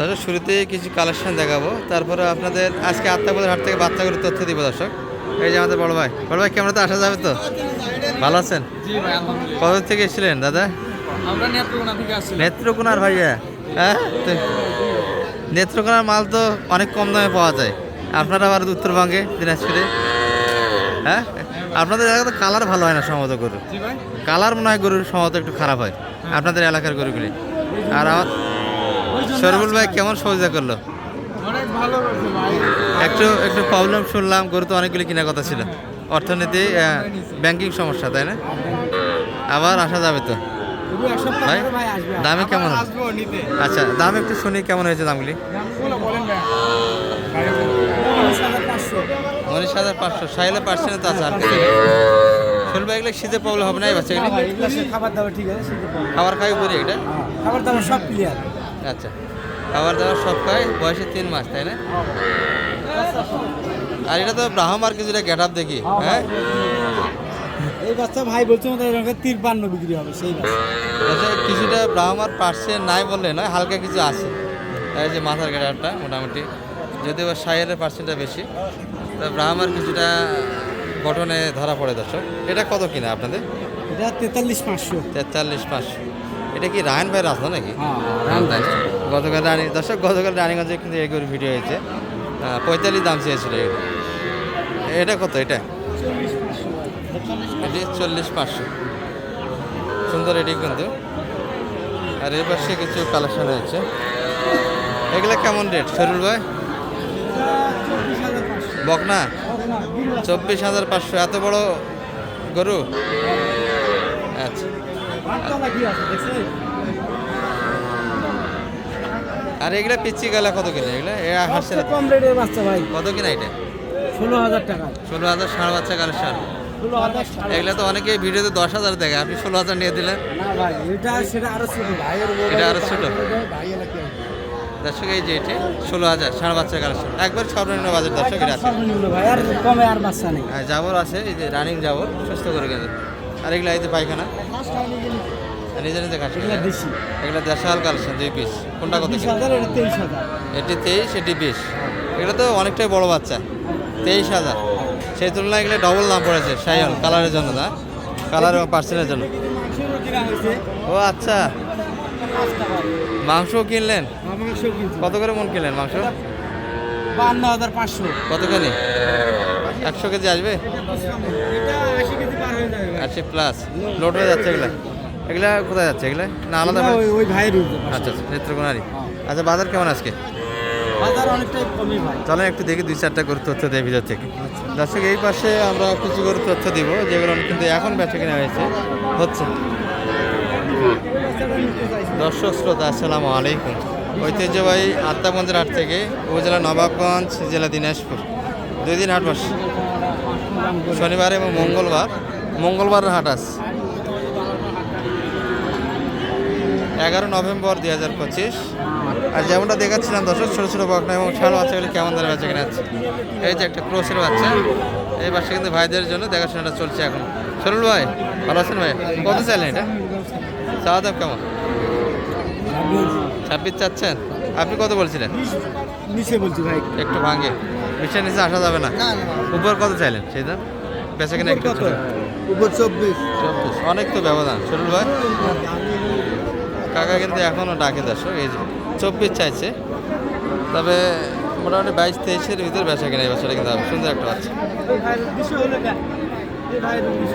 দর্শক শুরুতে কিছু কালেকশন দেখাবো। তারপরে আপনাদের আজকে আত্মাবাদের হাট থেকে বাচ্চাগুলোর তথ্য দিব দর্শক। এই যে আমাদের বড় ভাই। বড় ভাই ক্যামেরাতে আসা যাবে তো? ভালো আছেন? কবে থেকে এসেছিলেন দাদা? নেত্রকোনার ভাইয়া। হ্যাঁ? নেত্রকোনার মাল তো অনেক কম দামে পাওয়া যায়। আপনারা আবার উত্তরবঙ্গে দিনাজপুরে। হ্যাঁ? আপনাদের এলাকাতে কালার ভালো হয় না সম্ভবত গরু জি ভাই। কালার মনে হয় গরুর সম্ভবত একটু খারাপ হয়। আপনাদের এলাকার গরুগুলি। আর আমার শরবুল ভাই কেমন সহযোগিতা করল? একটু একটু প্রবলেম শুনলাম গরু তো অনেকগুলি কেনার কথা ছিল। অর্থনীতি ব্যাংকিং সমস্যা তাই না? আবার আসা যাবে তো। ভাই দামে কেমন? আচ্ছা দাম একটু শুনি কেমন হয়েছে দামগুলি? উনিশ হাজার পাঁচশো। সাইলে পার্সেন্ট তো আছে আর শুনবে এগুলো শীতে প্রবলেম হবে না এই সে খাবার দাবার ঠিক আছে খাবার খাই উপরে এটা? হ্যাঁ, খাবার দাবার সব ক্লিয়ার আচ্ছা খাবার দাবার সব খায় বয়সে তিন মাস তাই না? আর এটা তো ব্রাহ্মার কিছুটা গেট আপ দেখি হ্যাঁ এই বাচ্চা ভাই বলছে আমাদের তিরপান্ন বিক্রি হবে সেই বাচ্চা। আচ্ছা কিছুটা ব্রাহ্মার পার্সেন্ট নাই বললে নয় হালকা কিছু আছে। এই যে মাথার গেট আপটা মোটামুটি। যদিও বা সাইয়ের পার্সেন্টটা বেশি তা ব্রাহ্মার কিছুটা গঠনে ধরা পড়ে দর্শক। এটা কত কিনা আপনাদের? এটা তেতাল্লিশ পাঁচশো। তেতাল্লিশ পাঁচশো। এটা কি রায়ন ভাইয়ের আসলো নাকি? হ্যাঁ? গতকাল রানী দর্শক গতকাল রানীগঞ্জে কিন্তু এই গরু ভিডিও হয়েছে। পঁয়তাল্লিশ দাম চেয়েছিল এটা এটা কত এটা? এটি চল্লিশ পাঁচশো। সুন্দর এটি কিন্তু। আর এর পাশে কিছু কালেকশন হয়েছে এগুলো কেমন রেট? শরুল ভাই? বকনা? চব্বিশ হাজার পাঁচশো। এত বড় গরু? আচ্ছা। আর এগুলা পিচ্ছি গালা কত কিনা এগুলা? এ হাসছে কম রেটের বাচ্চা ভাই। কত কিনা এটা? ষোলো হাজার টাকা। ষোলো হাজার সাড়ে বাচ্চা কালেকশন এগুলা তো অনেকে ভিডিওতে দশ হাজার দেখে। আপনি ষোলো হাজার নিয়ে দিলেন। না ভাই এটা সেটা আরও ছোট। ভাই এটা আরও ছোট? দর্শক এই যে এটি ষোলো হাজার সাড়ে বাচ্চা কালেকশন একবার সর্বনিম্ন বাজার দর্শক এটা আছে কমে আর বাচ্চা নেই। জাবর আছে এই যে রানিং জাবর সুস্থ করে গেছে। আর এগুলা এই যে পায়খানা নিজে নিজে এগুলা দেশি। এগুলা দেশাল কালেকশন দুই পিস কোনটা কত এটা তেইশ এটি বিশ। এগুলো তো অনেকটাই বড় বাচ্চা। তেইশ হাজার। সেই তুলনায় এগুলো ডবল দাম পড়েছে সাইল কালারের জন্য না? কালার এবং পার্সেলের জন্য। ও আচ্ছা। মাংস কিনলেন? কত করে মন কিনলেন মাংস? বান্ন হাজার পাঁচশো। কতখানি? একশো কেজি আসবে? আশি। আশি প্লাস লোড হয়ে যাচ্ছে এগুলা। এগুলা কোথায় যাচ্ছে? এগুলা না আলাদা ওই- ওই ভাইয়ের। আচ্ছা আচ্ছা নেত্রকোনারই। আচ্ছা বাজার কেমন আজকে? বাজার অনেকটাই কমই ভাই। চলেন একটু দেখি দুই চারটা করে তথ্য দেয় ভিতর থেকে দর্শক এই পাশে আমরা কিছু করে তথ্য দিব যেগুলো কিন্তু এখন বেচা কিনা হয়েছে। হচ্ছে। দর্শক শ্রোতা আসসালামু আলাইকুম। ঐতিহ্যবাহী আত্মাগঞ্জের হাট থেকে উপজেলা নবাবগঞ্জ জেলা দিনাজপুর। দুই দিন হাট বসে শনিবার এবং মঙ্গলবার মঙ্গলবারের হাট আছে এগারো নভেম্বর দুই হাজার পঁচিশ। আর যেমনটা দেখাচ্ছিলাম দর্শক ছোটো ছোটো বকনা এবং ষাঁড় বাচ্চাগুলি কেমন ধরে বাচ্চা কিনে আছে এই যে একটা ক্রোসের বাচ্চা। এই বাচ্চা কিন্তু ভাইদের জন্য দেখাশোনাটা চলছে এখন। সরুল ভাই ভালো আছেন ভাই? কত চাইলেন এটা? চাওয়া দাম কেমন? ছাব্বিশ চাচ্ছেন। আপনি কত বলছিলেন? নিচে বলছি ভাই। একটু ভাঙে। নিচে নিচে আসা যাবে না। উপর কত চাইলেন? সেই দাম? বেচা কিনা একটু। উপর চব্বিশ। চব্বিশ। অনেক তো ব্যবধান। সরুল ভাই? কাকা কিন্তু এখনও ডাকে দর্শক, এই যে চব্বিশ চাইছে। তবে মোটামুটি বাইশ, তেইশের ভিতরে বেচা কিনা এই বছরে কিন্তু সুন্দর একটা বাচ্চা এই ভাইয়ের উদ্দেশ্য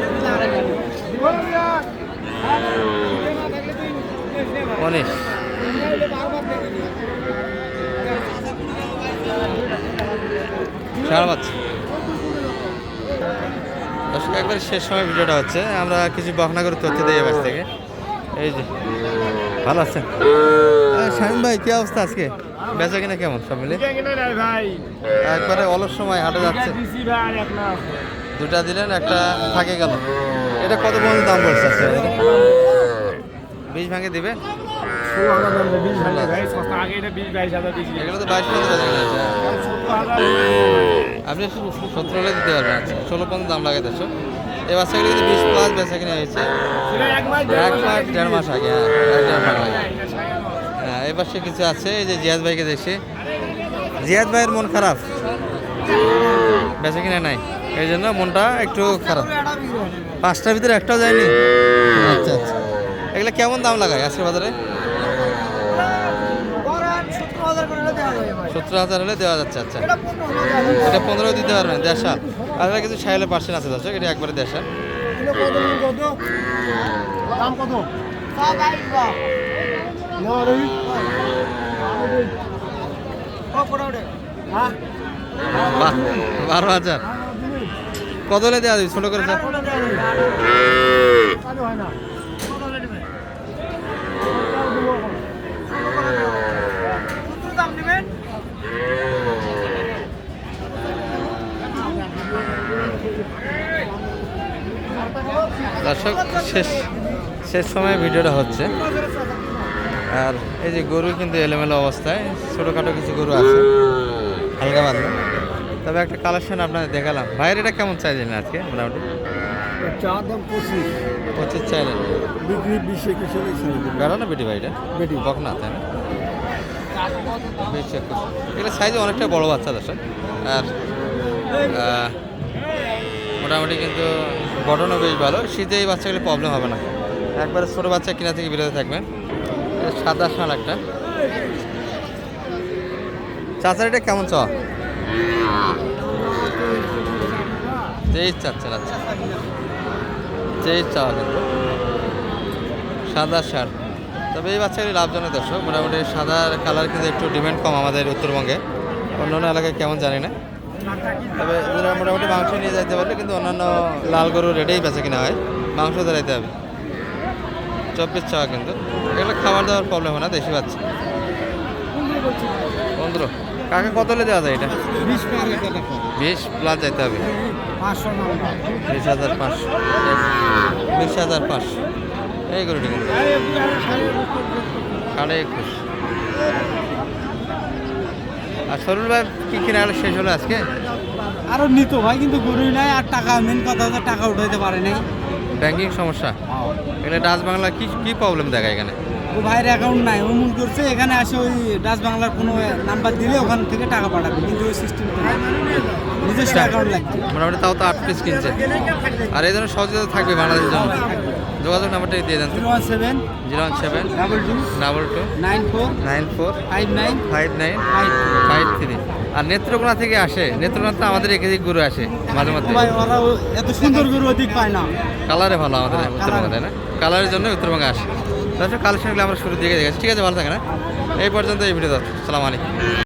একবার শেষ সময় ভিডিওটা হচ্ছে। আমরা কিছু বখনা করে তথ্য দিই এবার থেকে। এই যে ভালো আছেন? শামীম ভাই কি অবস্থা আজকে? বেচা কিনা কেমন সব মিলে একবারে অলস সময় হাটে যাচ্ছে। দুটা দিলেন একটা থাকে গেল। এটা কত পর্যন্ত দাম বলছে বিশ ভাঙে দিবে? হাজার হাজার হাজার হাজার আপনি সত্তর হলে দিতে পারবেন আচ্ছা। ষোলো পর্যন্ত দাম লাগে দেড়শো এই বাচ্চাগুলো কিন্তু বিশ প্লাস বেচা কিনা হয়েছে, এক মাস, দেড় মাস আগে হ্যাঁ দেড় মাস আগে। হ্যাঁ এই পাশে কিছু আছে, এই যে জিয়াদ ভাইকে দেখছি। জিয়াদ ভাইয়ের মন খারাপ। বেঁচে কিনা নাই। এই জন্য মনটা একটু খারাপ। পাঁচটার ভিতরে একটাও যায়নি? আচ্ছা আচ্ছা। এগুলো কেমন দাম লাগায় আজকে বাজারে? সত্তর হাজার হলে দেওয়া যাচ্ছে আচ্ছা। এটা পনেরো দিতে পারবেন দেড়শাল আর কিছু সাইলে পার্সেন্ট আছে, দর্শক, এটা একবারে বাহ, বারো হাজার। কত হলে দেওয়া যাবে? ছোটো করে দর্শক শেষ শেষ সময় ভিডিওটা হচ্ছে। আর এই যে গরু কিন্তু এলোমেলো অবস্থায় ছোটোখাটো কিছু গরু আছে হালকা বাঁধলো তবে একটা কালেকশন আপনাদের দেখালাম। ভাইয়ের এটা কেমন চাইলেন আজকে মোটামুটি? চা দাম পঁচিশ। পঁচিশ চাইলেন বিক্রি বিশ একুশ হলে ছেড়ে না বেটি ভাইটা বেটি। বক না তাই না? বিশ একুশ এগুলো সাইজে অনেকটা বড় বাচ্চা দর্শক। আর মোটামুটি কিন্তু গঠনও বেশ ভালো। শীতে এই বাচ্চাগুলো প্রবলেম হবে না। একবারে ছোটো বাচ্চা কিনা থেকে বিরত থাকবেন সাদা শাল একটা। চাচার এটা কেমন চ? তেইশ চাচ্ছেন আচ্ছা। তেইশ চাওয়া কিন্তু। সাদা শাল। তবে এই বাচ্চাগুলি লাভজনক দর্শক। মোটামুটি সাদা কালার কিন্তু একটু ডিমান্ড কম আমাদের উত্তরবঙ্গে। অন্যান্য এলাকায় কেমন জানি না। তবে এদের মোটামুটি মাংস নিয়ে যাইতে পারলে কিন্তু অন্যান্য লাল গরু রেডেই বেঁচে কিনা হয়। মাংস দাঁড়াইতে হবে। চব্বিশ টাকা কিন্তু। এগুলো খাবার দাবার প্রবলেম হয় না দেশি বাচ্চা। পনেরো কাকে কত হলে দেওয়া যায় এটা? বিশ প্লাস যাইতে হবে। বিশ হাজার পাঁচশো। বিশ হাজার পাঁচশো। এই গরুটি কিন্তু সাড়ে একুশ আর সরুল ভাই কি কিনা হলো শেষ হলো আজকে? আরও নিত ভাই কিন্তু গরুই নাই আর টাকা মেন কথা হচ্ছে টাকা উঠাইতে পারে নাই। ব্যাংকিং সমস্যা? এখানে ডাচ বাংলা কি কি প্রবলেম দেখা এখানে? ও ভাইয়ের অ্যাকাউন্ট নাই ও মূল করছে এখানে আসে ওই ডাচ বাংলার কোনো নাম্বার দিলে ওখান থেকে টাকা পাঠাবে কিন্তু ওই সিস্টেম নিজস্ব অ্যাকাউন্ট লাগবে। মোটামুটি তাও তো আট পিস কিনছে। আর এই ধরনের সহযোগিতা থাকবে বাংলাদেশের জন্য? যোগাযোগ নাম্বারটা দিয়ে দেন zero one seven zero one seven double two double two nine four nine four five nine five nine five three. আর নেত্রকোনা থেকে আসে। নেত্রকোনা তো আমাদের একাধিক গুরু আসে মাঝে মাঝে ভাই ওরা এত সুন্দর গরু অধিক পায় না। কালারে ভালো আমাদের হ্যাঁ, উত্তরবঙ্গে তাই না? কালারের জন্য উত্তরবঙ্গে আসে। তাছাড়া কালেকশনগুলো আমরা শুরু দিকে দেখেছি ঠিক আছে ভালো থাকে না এই পর্যন্ত এই ভিডিও সালাম আলাইকুম।